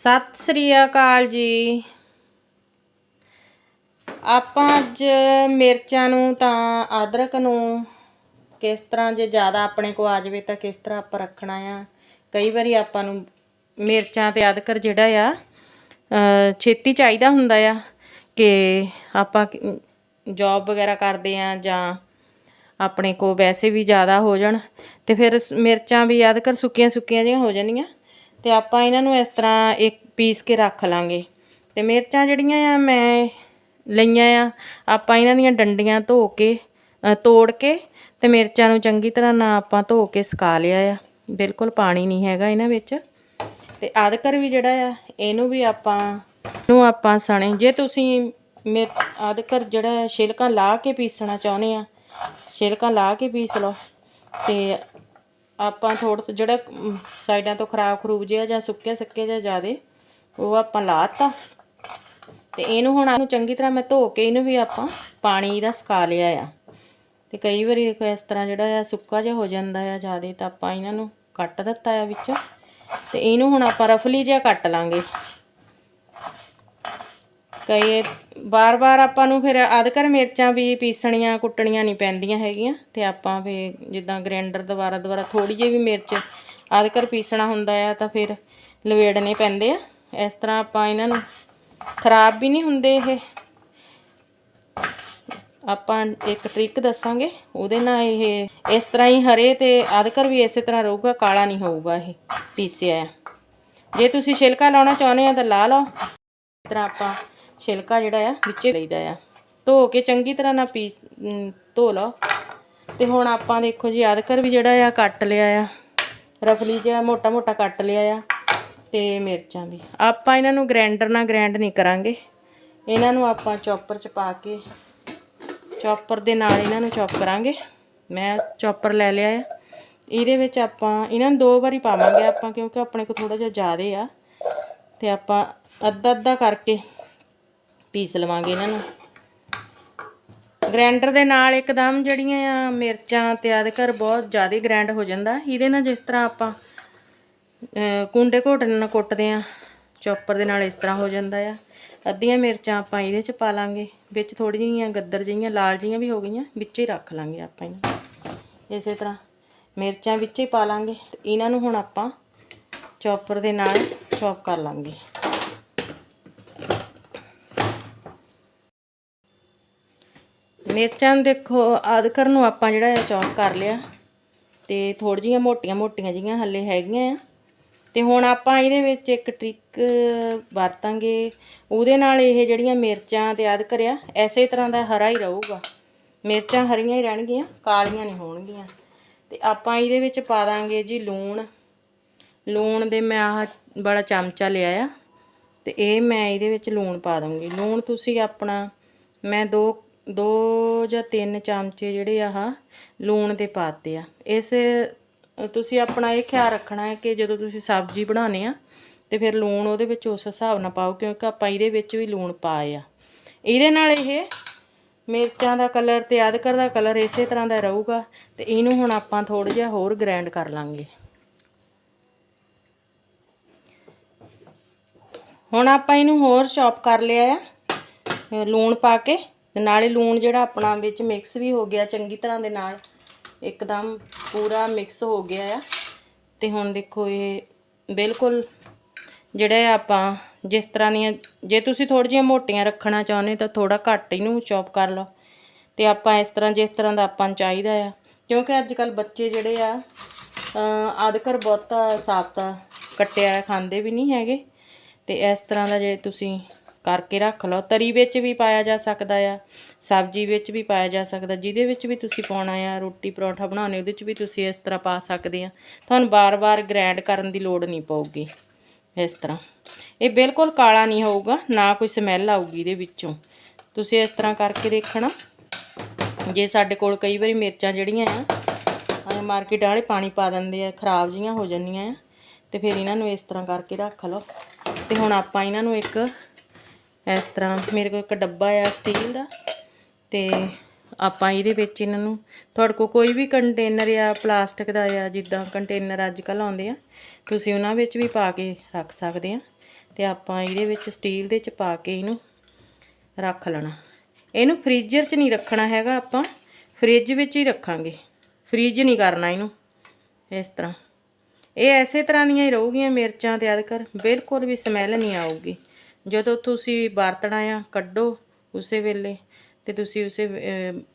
ਸਤਿ ਸ੍ਰੀ ਅਕਾਲ ਜੀ। ਆਪਾਂ ਅੱਜ ਮਿਰਚਾਂ ਨੂੰ ਤਾਂ ਅਦਰਕ ਨੂੰ ਕਿਸ ਤਰ੍ਹਾਂ ਜੇ ਜ਼ਿਆਦਾ ਆਪਣੇ ਕੋ ਆ ਜਾਵੇ ਤਾਂ ਕਿਸ ਤਰ੍ਹਾਂ ਆਪਾਂ ਰੱਖਣਾ ਆ। ਕਈ ਵਾਰੀ ਆਪਾਂ ਨੂੰ ਮਿਰਚਾਂ ਤੇ ਅਦਰਕ ਜਿਹੜਾ ਆ ਛੇਤੀ ਚਾਹੀਦਾ ਹੁੰਦਾ ਆ ਕਿ ਆਪਾਂ ਜੌਬ ਵਗੈਰਾ ਕਰਦੇ ਆ ਜਾਂ ਆਪਣੇ ਕੋ ਵੈਸੇ ਵੀ ਜ਼ਿਆਦਾ ਹੋ ਜਾਣ ਤੇ ਫਿਰ ਮਿਰਚਾਂ ਵੀ ਅਦਕਰ ਸੁੱਕੀਆਂ ਸੁੱਕੀਆਂ ਜਿਹੀਆਂ ਹੋ ਜਾਣੀਆਂ ਤੇ ਆਪਾਂ ਇਹਨਾਂ ਨੂੰ ਇਸ ਤਰ੍ਹਾਂ ਇੱਕ ਪੀਸ ਕੇ ਰੱਖ ਲਾਂਗੇ। ਤੇ ਮਿਰਚਾਂ ਜਿਹੜੀਆਂ ਆ ਮੈਂ ਲਈਆਂ ਆ, ਆਪਾਂ ਇਹਨਾਂ ਦੀਆਂ ਡੰਡੀਆਂ ਧੋ ਕੇ ਤੋੜ ਕੇ ਤੇ ਮਿਰਚਾਂ ਨੂੰ ਚੰਗੀ ਤਰ੍ਹਾਂ ਨਾ ਆਪਾਂ ਧੋ ਕੇ ਸੁਕਾ ਲਿਆ ਆ। ਬਿਲਕੁਲ ਪਾਣੀ ਨਹੀਂ ਹੈਗਾ ਇਹਨਾਂ ਵਿੱਚ। ਤੇ ਅਦਕਰ ਵੀ ਜਿਹੜਾ ਆ, ਇਹਨੂੰ ਵੀ ਆਪਾਂ ਨੂੰ ਆਪਾਂ ਸਣੇ। ਜੇ ਤੁਸੀਂ ਮਿਰ ਅਦਕਰ ਜਿਹੜਾ ਛਿਲਕਾ ਲਾ ਕੇ ਪੀਸਣਾ ਚਾਹੁੰਦੇ ਆ, ਛਿਲਕਾ ਲਾ ਕੇ ਪੀਸ ਲਓ। ਤੇ ਆਪਾਂ ਥੋੜਾ ਜਿਹੜਾ ਸਾਈਡਾਂ ਤੋਂ ਖਰਾਬ ਖਰੂਬ ਜਿਹਾ ਜਾਂ ਸੁੱਕੇ ਸੁੱਕੇ ਜਿਹਾ ਜ਼ਿਆਦੇ ਉਹ ਆਪਾਂ ਲਾਤਾ ਤੇ ਇਹਨੂੰ ਹੁਣ ਇਹਨੂੰ ਚੰਗੀ ਤਰ੍ਹਾਂ ਮੈਂ ਧੋ ਕੇ ਇਹਨੂੰ ਵੀ ਆਪਾਂ ਪਾਣੀ ਦਾ ਸੁਕਾ ਲਿਆ ਆ। ਤੇ ਕਈ ਵਾਰੀ ਦੇਖੋ ਇਸ ਤਰ੍ਹਾਂ ਜਿਹੜਾ ਆ ਸੁੱਕਾ ਜਿਹਾ ਹੋ ਜਾਂਦਾ ਆ ਜ਼ਿਆਦੇ ਤਾਂ ਆਪਾਂ ਇਹਨਾਂ ਨੂੰ ਕੱਟ ਦਿੱਤਾ ਆ ਵਿੱਚੋਂ। ਤੇ ਇਹਨੂੰ ਹੁਣ ਆਪਾਂ ਰਫਲੀ ਜਿਹਾ ਕੱਟ ਲਾਂਗੇ। ਕਈ ਬਾਰ-ਬਾਰ ਆਪਾਂ ਨੂੰ ਫਿਰ ਅਦਕਰ ਮਿਰਚਾਂ ਵੀ ਪੀਸਣੀਆਂ, ਕੁੱਟਣੀਆਂ ਨਹੀਂ ਪੈਂਦੀਆਂ ਹੈਗੀਆਂ ਤੇ ਆਪਾਂ ਫੇ ਜਿੱਦਾਂ ਗ੍ਰੈਂਡਰ ਦੁਬਾਰਾ ਦੁਬਾਰਾ ਥੋੜੀ ਜਿਹੀ ਵੀ ਮਿਰਚ ਅਦਕਰ ਪੀਸਣਾ ਹੁੰਦਾ ਆ ਤਾਂ ਫਿਰ ਲਵੇੜਨੇ ਪੈਂਦੇ ਆ। ਇਸ ਤਰ੍ਹਾਂ ਆਪਾਂ ਇਹਨਾਂ ਨੂੰ ਖਰਾਬ ਵੀ ਨਹੀਂ ਹੁੰਦੇ ਇਹ। ਆਪਾਂ ਇੱਕ ਟ੍ਰਿਕ ਦੱਸਾਂਗੇ, ਉਹਦੇ ਨਾਲ ਇਹ ਇਸ ਤਰ੍ਹਾਂ ਹੀ ਹਰੇ ਤੇ ਅਦਕਰ ਵੀ ਇਸੇ ਤਰ੍ਹਾਂ ਰਹੂਗਾ, ਕਾਲਾ ਨਹੀਂ ਹੋਊਗਾ ਇਹ ਪੀਸਿਆ ਆ। ਜੇ ਤੁਸੀਂ ਛਿਲਕਾ ਲਾਉਣਾ ਚਾਹੁੰਦੇ ਆ ਤਾਂ ਲਾ ਲਓ। ਇਸ ਤਰ੍ਹਾਂ ਆਪਾਂ ਛਿਲਕਾ ਜਿਹੜਾ ਆ, ਵਿੱਚੇ ਲਈਦਾ ਆ। ਧੋ ਕੇ ਚੰਗੀ ਤਰ੍ਹਾਂ ਨਾਲ ਪੀਸ ਧੋ ਲਓ। ਤੇ ਹੁਣ ਆਪਾਂ ਦੇਖੋ ਜੀ ਅਦਕਰ ਵੀ ਜਿਹੜਾ ਆ, ਕੱਟ ਲਿਆ ਆ। ਰਫਲੀ ਜਿਹਾ ਮੋਟਾ ਮੋਟਾ ਕੱਟ ਲਿਆ ਆ। ਤੇ ਮਿਰਚਾਂ ਵੀ। ਆਪਾਂ ਇਹਨਾਂ ਨੂੰ ਗ੍ਰਾਈਂਡਰ ਨਾਲ ਗ੍ਰਾਈਂਡ ਨਹੀਂ ਕਰਾਂਗੇ। ਇਹਨਾਂ ਨੂੰ ਆਪਾਂ ਚੌਪਰ 'ਚ ਪਾ ਕੇ, ਚੌਪਰ ਦੇ ਨਾਲ ਇਹਨਾਂ ਨੂੰ ਚੌਪ ਕਰਾਂਗੇ। ਮੈਂ ਚੌਪਰ ਲੈ ਲਿਆ ਆ। ਇਹਦੇ ਵਿੱਚ ਆਪਾਂ, ਇਹਨਾਂ ਨੂੰ ਦੋ ਵਾਰੀ ਪਾਵਾਂਗੇ ਆਪਾਂ, ਕਿਉਂਕਿ ਆਪਣੇ ਕੋਲ ਥੋੜਾ ਜਿਹਾ ਜ਼ਿਆਦਾ ਆ। ਤੇ ਆਪਾਂ ਅੱਧਾ ਅੱਧਾ ਕਰਕੇ ਪੀਸ ਲਵਾਂਗੇ ਇਹਨਾਂ ਨੂੰ। ਗ੍ਰਾਈਂਡਰ ਦੇ ਨਾਲ ਇੱਕਦਮ ਜਿਹੜੀਆਂ ਆ ਮਿਰਚਾਂ ਤੇ ਅਦਕਰ ਬਹੁਤ ਜ਼ਿਆਦਾ ਗ੍ਰਾਈਂਡ ਹੋ ਜਾਂਦਾ। ਇਹਦੇ ਨਾਲ ਜਿਸ ਤਰ੍ਹਾਂ ਆਪਾਂ ਕੁੰਡੇ ਘੋਟਣ ਨਾਲ ਕੁੱਟਦੇ ਆ ਚੌਪਰ ਦੇ ਨਾਲ ਇਸ ਤਰ੍ਹਾਂ ਹੋ ਜਾਂਦਾ ਆ। ਅੱਧੀਆਂ ਮਿਰਚਾਂ ਆਪਾਂ ਇਹਦੇ ਚ ਪਾ ਲਾਂਗੇ। ਵਿੱਚ ਥੋੜੀ ਜਿਹੀਆਂ ਗੱਦਰ ਜਿਹੀਆਂ, ਲਾਲ ਜਿਹੀਆਂ ਵੀ ਹੋ ਗਈਆਂ, ਵਿੱਚ ਹੀ ਰੱਖ ਲਾਂਗੇ ਆਪਾਂ ਇਹਨਾਂ। ਇਸੇ ਤਰ੍ਹਾਂ ਮਿਰਚਾਂ ਵਿੱਚ ਹੀ ਪਾ ਲਾਂਗੇ। ਇਹਨਾਂ ਨੂੰ ਹੁਣ ਆਪਾਂ ਚੌਪਰ ਦੇ ਨਾਲ ਚੌਪ ਕਰ ਲਾਂਗੇ। ਮਿਰਚਾਂ ਦੇਖੋ ਅਦਕਰ ਨੂੰ ਆਪਾਂ ਜਿਹੜਾ ਆ ਚੌਪ ਕਰ ਲਿਆ। ਤੇ ਥੋੜੀ ਜਿਹੀਆਂ ਮੋਟੀਆਂ ਮੋਟੀਆਂ ਜਿਹੀਆਂ ਹੱਲੇ ਹੈਗੀਆਂ ਆ। ਤੇ ਹੁਣ ਆਪਾਂ ਇਹਦੇ ਵਿੱਚ ਇੱਕ ਟ੍ਰਿਕ ਵਰਤਾਂਗੇ। ਉਹਦੇ ਨਾਲ ਇਹ ਜਿਹੜੀਆਂ ਮਿਰਚਾਂ ਤੇ ਅਦਕਰ ਆ ਐਸੇ ਤਰ੍ਹਾਂ ਦਾ ਹਰਾ ਹੀ ਰਹੂਗਾ। ਮਿਰਚਾਂ ਹਰੀਆਂ ਹੀ ਰਹਿਣਗੀਆਂ, ਕਾਲੀਆਂ ਨਹੀਂ ਹੋਣਗੀਆਂ। ਤੇ ਆਪਾਂ ਇਹਦੇ ਵਿੱਚ ਪਾ ਦਾਂਗੇ ਜੀ ਲੂਣ। ਲੂਣ ਦੇ ਮੈਂ ਆਹ ਬੜਾ ਚਮਚਾ ਲਿਆ ਆ। ਤੇ ਇਹ ਮੈਂ ਇਹਦੇ ਵਿੱਚ ਲੂਣ ਪਾ ਦੂੰਗੀ ਲੂਣ ਤੁਸੀਂ ਆਪਣਾ, ਮੈਂ ਦੋ ਦੋ ਜਾਂ ਤਿੰਨ ਚਮਚੇ ਜਿਹੜੇ ਆਹ ਲੂਣ ਦੇ ਪਾਤੇ ਆ। ਇਸ, ਤੁਸੀਂ ਆਪਣਾ ਇਹ ਖਿਆਲ ਰੱਖਣਾ ਹੈ ਕਿ ਜਦੋਂ ਤੁਸੀਂ ਸਬਜ਼ੀ ਬਣਾਉਣੇ ਆ ਤੇ ਫਿਰ ਲੂਣ ਉਹਦੇ ਵਿੱਚ ਉਸ ਹਿਸਾਬ ਨਾਲ ਪਾਓ ਕਿਉਂਕਿ ਆਪਾਂ ਇਹਦੇ ਵਿੱਚ ਵੀ ਲੂਣ ਪਾਏ ਆ। ਇਹਦੇ ਨਾਲ ਇਹ ਮਿਰਚਾਂ ਦਾ ਕਲਰ ਤੇ ਅਦਰਕ ਦਾ ਕਲਰ ਇਸੇ ਤਰ੍ਹਾਂ ਦਾ ਰਹੂਗਾ ਤੇ ਇਹਨੂੰ ਹੁਣ ਆਪਾਂ ਥੋੜਾ ਜਿਹਾ ਹੋਰ ਗ੍ਰਾਈਂਡ ਕਰ ਲਾਂਗੇ। ਹੁਣ ਆਪਾਂ ਇਹਨੂੰ ਹੋਰ ਚੌਪ ਕਰ ਲਿਆ ਆ, ਲੂਣ ਪਾ ਕੇ। ਤੇ ਨਾਲੇ ਲੂਣ ਜਿਹੜਾ ਆਪਣਾ ਵਿੱਚ ਮਿਕਸ ਵੀ ਹੋ ਗਿਆ ਚੰਗੀ ਤਰ੍ਹਾਂ ਦੇ ਨਾਲ, ਇੱਕਦਮ ਪੂਰਾ ਮਿਕਸ ਹੋ ਗਿਆ ਆ। ਤੇ ਹੁਣ ਦੇਖੋ ਇਹ ਬਿਲਕੁਲ ਜਿਹੜਾ ਆਪਾਂ ਜਿਸ ਤਰ੍ਹਾਂ ਦੀਆਂ, ਜੇ ਤੁਸੀਂ ਥੋੜ੍ਹੀਆਂ ਜਿਹੀਆਂ ਮੋਟੀਆਂ ਰੱਖਣਾ ਚਾਹੁੰਦੇ ਤਾਂ ਥੋੜਾ ਘੱਟ ਇਹਨੂੰ ਚੌਪ ਕਰ ਲਓ। ਤੇ ਆਪਾਂ ਇਸ ਤਰ੍ਹਾਂ, ਜਿਸ ਤਰ੍ਹਾਂ ਦਾ ਆਪਾਂ ਨੂੰ ਚਾਹੀਦਾ ਆ। ਕਿਉਂਕਿ ਅੱਜ ਕੱਲ ਬੱਚੇ ਜਿਹੜੇ ਆ ਅ ਅਦਕਰ ਬਹੁਤਾ ਸਾਫਤਾ ਕੱਟਿਆ ਖਾਂਦੇ ਵੀ ਨਹੀਂ ਹੈਗੇ। ਤੇ ਇਸ ਤਰ੍ਹਾਂ ਦਾ ਜੇ ਤੁਸੀਂ ਕਰਕੇ ਰੱਖ ਲਓ। ਤਰੀ ਵਿੱਚ ਵੀ ਪਾਇਆ ਜਾ ਸਕਦਾ ਆ, ਸਬਜ਼ੀ ਵਿੱਚ ਵੀ ਪਾਇਆ ਜਾ ਸਕਦਾ, ਜਿਹਦੇ ਵਿੱਚ ਵੀ ਤੁਸੀਂ ਪਾਉਣਾ ਆ, ਰੋਟੀ ਪਰੌਂਠਾ ਬਣਾਉਣੇ, ਉਹਦੇ ਵਿੱਚ ਵੀ ਤੁਸੀਂ ਇਸ ਤਰ੍ਹਾਂ ਪਾ ਸਕਦੇ ਆ। ਤੁਹਾਨੂੰ ਬਾਰ-ਬਾਰ ਗ੍ਰਾਈਂਡ ਕਰਨ ਦੀ ਲੋੜ ਨਹੀਂ ਪਊਗੀ ਇਸ ਤਰ੍ਹਾਂ। ਇਹ ਬਿਲਕੁਲ ਕਾਲਾ ਨਹੀਂ ਹੋਊਗਾ, ਨਾ ਕੋਈ ਸਮੈਲ ਆਊਗੀ ਇਹਦੇ ਵਿੱਚੋਂ। ਤੁਸੀਂ ਇਸ ਤਰ੍ਹਾਂ ਕਰਕੇ ਦੇਖਣਾ। ਜੇ ਸਾਡੇ ਕੋਲ ਕਈ ਵਾਰੀ ਮਿਰਚਾਂ ਜਿਹੜੀਆਂ ਆ ਮਾਰਕੀਟ ਵਾਲੇ ਪਾਣੀ ਪਾ ਦਿੰਦੇ ਆ, ਖਰਾਬ ਜੀਆਂ ਹੋ ਜਾਂਦੀਆਂ ਆ, ਤੇ ਫਿਰ ਇਹਨਾਂ ਨੂੰ ਇਸ ਤਰ੍ਹਾਂ ਕਰਕੇ ਰੱਖ ਲਓ। ਤੇ ਹੁਣ ਆਪਾਂ ਇਹਨਾਂ ਨੂੰ ਇੱਕ ਇਸ ਤਰ੍ਹਾਂ ਮੇਰੇ ਕੋਲ ਇੱਕ ਡੱਬਾ ਆ ਸਟੀਲ ਦਾ ਤੇ ਆਪਾਂ ਇਹਦੇ ਵਿੱਚ ਇਹਨਾਂ ਨੂੰ, ਤੁਹਾਡੇ ਕੋਲ ਕੋਈ ਵੀ ਕੰਟੇਨਰ ਆ ਪਲਾਸਟਿਕ ਦਾ ਆ, ਜਿੱਦਾਂ ਕੰਟੇਨਰ ਅੱਜ ਕੱਲ ਆਉਂਦੇ ਆ, ਤੁਸੀਂ ਉਹਨਾਂ ਵਿੱਚ ਵੀ ਪਾ ਕੇ ਰੱਖ ਸਕਦੇ ਆ ਤੇ ਆਪਾਂ ਇਹਦੇ ਵਿੱਚ ਸਟੀਲ ਦੇ ਚ ਪਾ ਕੇ ਇਹਨੂੰ ਰੱਖ ਲੈਣਾ। ਇਹਨੂੰ ਫ੍ਰੀਜ਼ਰ 'ਚ ਨਹੀਂ ਰੱਖਣਾ ਹੈਗਾ ਆਪਾਂ ਫ੍ਰਿਜ ਵਿੱਚ ਹੀ ਰੱਖਾਂਗੇ। ਫ੍ਰੀਜ ਨਹੀਂ ਕਰਨਾ ਇਹਨੂੰ ਇਸ ਤਰ੍ਹਾਂ। ਇਹ ਐਸੇ ਤਰ੍ਹਾਂ ਦੀਆਂ ਹੀ ਰਹੂਗੀਆਂ ਮਿਰਚਾਂ ਤੇ ਅਦਕਰ ਬਿਲਕੁਲ ਵੀ ਸਮੈਲ ਨਹੀਂ ਆਊਗੀ। ਜਦੋਂ ਤੁਸੀਂ ਵਰਤਣਾ ਆ ਕੱਢੋ ਉਸੇ ਵੇਲੇ ਤੇ ਤੁਸੀਂ ਉਸੇ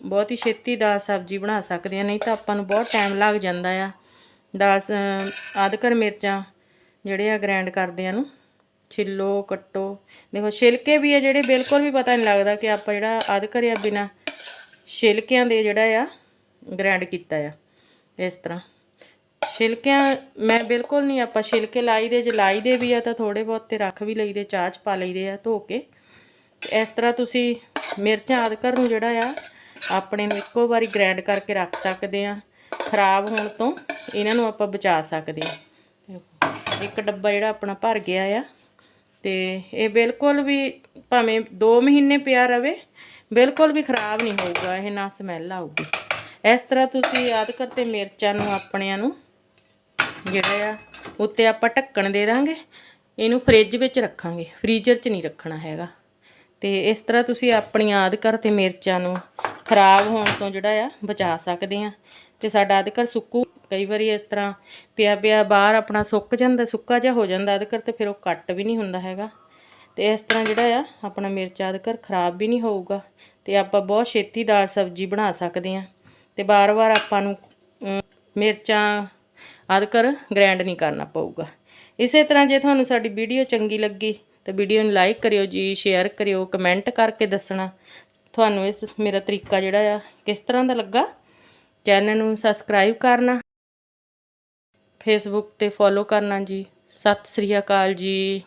ਬਹੁਤ ਹੀ ਛੇਤੀ ਦਾਲ ਸਬਜ਼ੀ ਬਣਾ ਸਕਦੇ ਆ, ਨਹੀਂ ਤਾਂ ਆਪਾਂ ਨੂੰ ਬਹੁਤ ਟਾਈਮ ਲੱਗ ਜਾਂਦਾ ਆ। ਦਾਲ ਸ- ਅਦਕਰ ਮਿਰਚਾਂ ਜਿਹੜੇ ਆ ਗ੍ਰਾਈਂਡ ਕਰਦੇ ਆ ਨੂੰ ਛਿੱਲੋ, ਕੱਟੋ। ਦੇਖੋ, ਛਿਲਕੇ ਵੀ ਆ ਜਿਹੜੇ ਬਿਲਕੁਲ ਵੀ ਪਤਾ ਨਹੀਂ ਲੱਗਦਾ ਕਿ ਆਪਾਂ ਜਿਹੜਾ ਅਦਕਰ ਆ ਬਿਨਾ ਛਿਲਕਿਆਂ ਦੇ ਜਿਹੜਾ ਆ ਗ੍ਰਾਈਂਡ ਕੀਤਾ ਆ, ਇਸ ਤਰ੍ਹਾਂ। ਛਿਲਕਿਆਂ, ਮੈਂ ਬਿਲਕੁਲ ਨਹੀਂ, ਆਪਾਂ ਛਿਲਕੇ ਲਾਈ ਦੇ, ਜੇ ਲਾਈ ਦੇ ਵੀ ਆ ਤਾਂ ਥੋੜੇ ਬਹੁਤ ਤੇ ਰੱਖ ਵੀ ਲਈਦੇ, ਚਾਹ ਚ ਪਾ ਲਈਦੇ ਆ ਧੋ ਕੇ। ਇਸ ਤਰ੍ਹਾਂ ਤੁਸੀਂ ਮਿਰਚਾਂ ਅਦਕਰ ਨੂੰ ਜਿਹੜਾ ਆ, ਆਪਣੇ ਨੂੰ ਇੱਕੋ ਵਾਰੀ ਗ੍ਰਾਈਂਡ ਕਰਕੇ ਰੱਖ ਸਕਦੇ ਆ। ਖਰਾਬ ਹੋਣ ਤੋਂ ਇਹਨਾਂ ਨੂੰ ਆਪਾਂ ਬਚਾ ਸਕਦੇ ਆ। ਇੱਕ ਡੱਬਾ ਜਿਹੜਾ ਆਪਣਾ ਭਰ ਗਿਆ ਆ, ਤੇ ਇਹ ਬਿਲਕੁਲ ਵੀ ਭਾਵੇਂ 2 ਮਹੀਨੇ ਪਿਆ ਰਵੇ, ਬਿਲਕੁਲ ਵੀ ਖਰਾਬ ਨਹੀਂ ਹੋਊਗਾ, ਇਹ ਨਾ ਸਮੈਲ ਆਊਗੀ। ਇਸ ਤਰ੍ਹਾਂ ਤੁਸੀਂ ਅਦਰਕ ਤੇ ਮਿਰਚਾਂ ਨੂੰ, ਆਪਣਿਆਂ ਨੂੰ ਜਿਹੜਾ ਆ, ਉੱਤੇ ਆਪਾਂ ਢੱਕਣ ਦੇ ਦਾਂਗੇ। ਇਹਨੂੰ ਫ੍ਰਿਜ ਵਿੱਚ ਰੱਖਾਂਗੇ। ਫ੍ਰੀਜ਼ਰ 'ਚ ਨਹੀਂ ਰੱਖਣਾ ਹੈਗਾ। ਤੇ ਇਸ ਤਰ੍ਹਾਂ ਤੁਸੀਂ ਆਪਣੀਆਂ ਅਦਰਕ ਤੇ ਮਿਰਚਾਂ ਨੂੰ ਖਰਾਬ ਹੋਣ ਤੋਂ ਜਿਹੜਾ ਆ, ਬਚਾ ਸਕਦੇ ਆ। ਤੇ ਸਾਡਾ ਅਦਰਕ ਸੁੱਕੂ, ਕਈ ਵਾਰੀ ਇਸ ਤਰ੍ਹਾਂ ਪਿਆ ਪਿਆ ਬਾਹਰ ਆਪਣਾ ਸੁੱਕ ਜਾਂਦਾ, ਸੁੱਕਾ ਜਿਹਾ ਹੋ ਜਾਂਦਾ ਅਦਰਕ ਤੇ ਫਿਰ ਉਹ ਕੱਟ ਵੀ ਨਹੀਂ ਹੁੰਦਾ ਹੈਗਾ। ਤੇ ਇਸ ਤਰ੍ਹਾਂ ਜਿਹੜਾ ਆ, ਆਪਣਾ ਮਿਰਚਾਂ ਅਦਰਕ ਖਰਾਬ ਵੀ ਨਹੀਂ ਹੋਊਗਾ। ਤੇ ਆਪਾਂ ਬਹੁਤ ਛੇਤੀਦਾਰ ਸਬਜ਼ੀ ਬਣਾ ਸਕਦੇ ਆ। ਤੇ ਬਾਰ-ਬਾਰ ਆਪਾਂ ਨੂੰ ਮਿਰਚਾਂ ਅਦਰਕ ਗ੍ਰੈਂਡ ਨਹੀਂ ਕਰਨਾ ਪਊਗਾ। ਇਸੇ ਤਰ੍ਹਾਂ ਜੇ ਤੁਹਾਨੂੰ ਸਾਡੀ ਵੀਡੀਓ ਚੰਗੀ ਲੱਗੀ, ਤਾਂ ਵੀਡੀਓ ਨੂੰ ਲਾਈਕ ਕਰਿਓ ਜੀ ਸ਼ੇਅਰ ਕਰਿਓ ਕਮੈਂਟ ਕਰਕੇ ਦੱਸਣਾ। ਤੁਹਾਨੂੰ ਇਸ ਮੇਰਾ ਤਰੀਕਾ ਜਿਹੜਾ ਆ, ਕਿਸ ਤਰ੍ਹਾਂ ਦਾ ਲੱਗਾ? ਚੈਨਲ ਨੂੰ ਸਬਸਕ੍ਰਾਈਬ ਕਰਨਾ। ਫੇਸਬੁੱਕ ਤੇ ਫੋਲੋ ਕਰਨਾ ਜੀ। ਸਤਿ ਸ੍ਰੀ ਅਕਾਲ ਜੀ।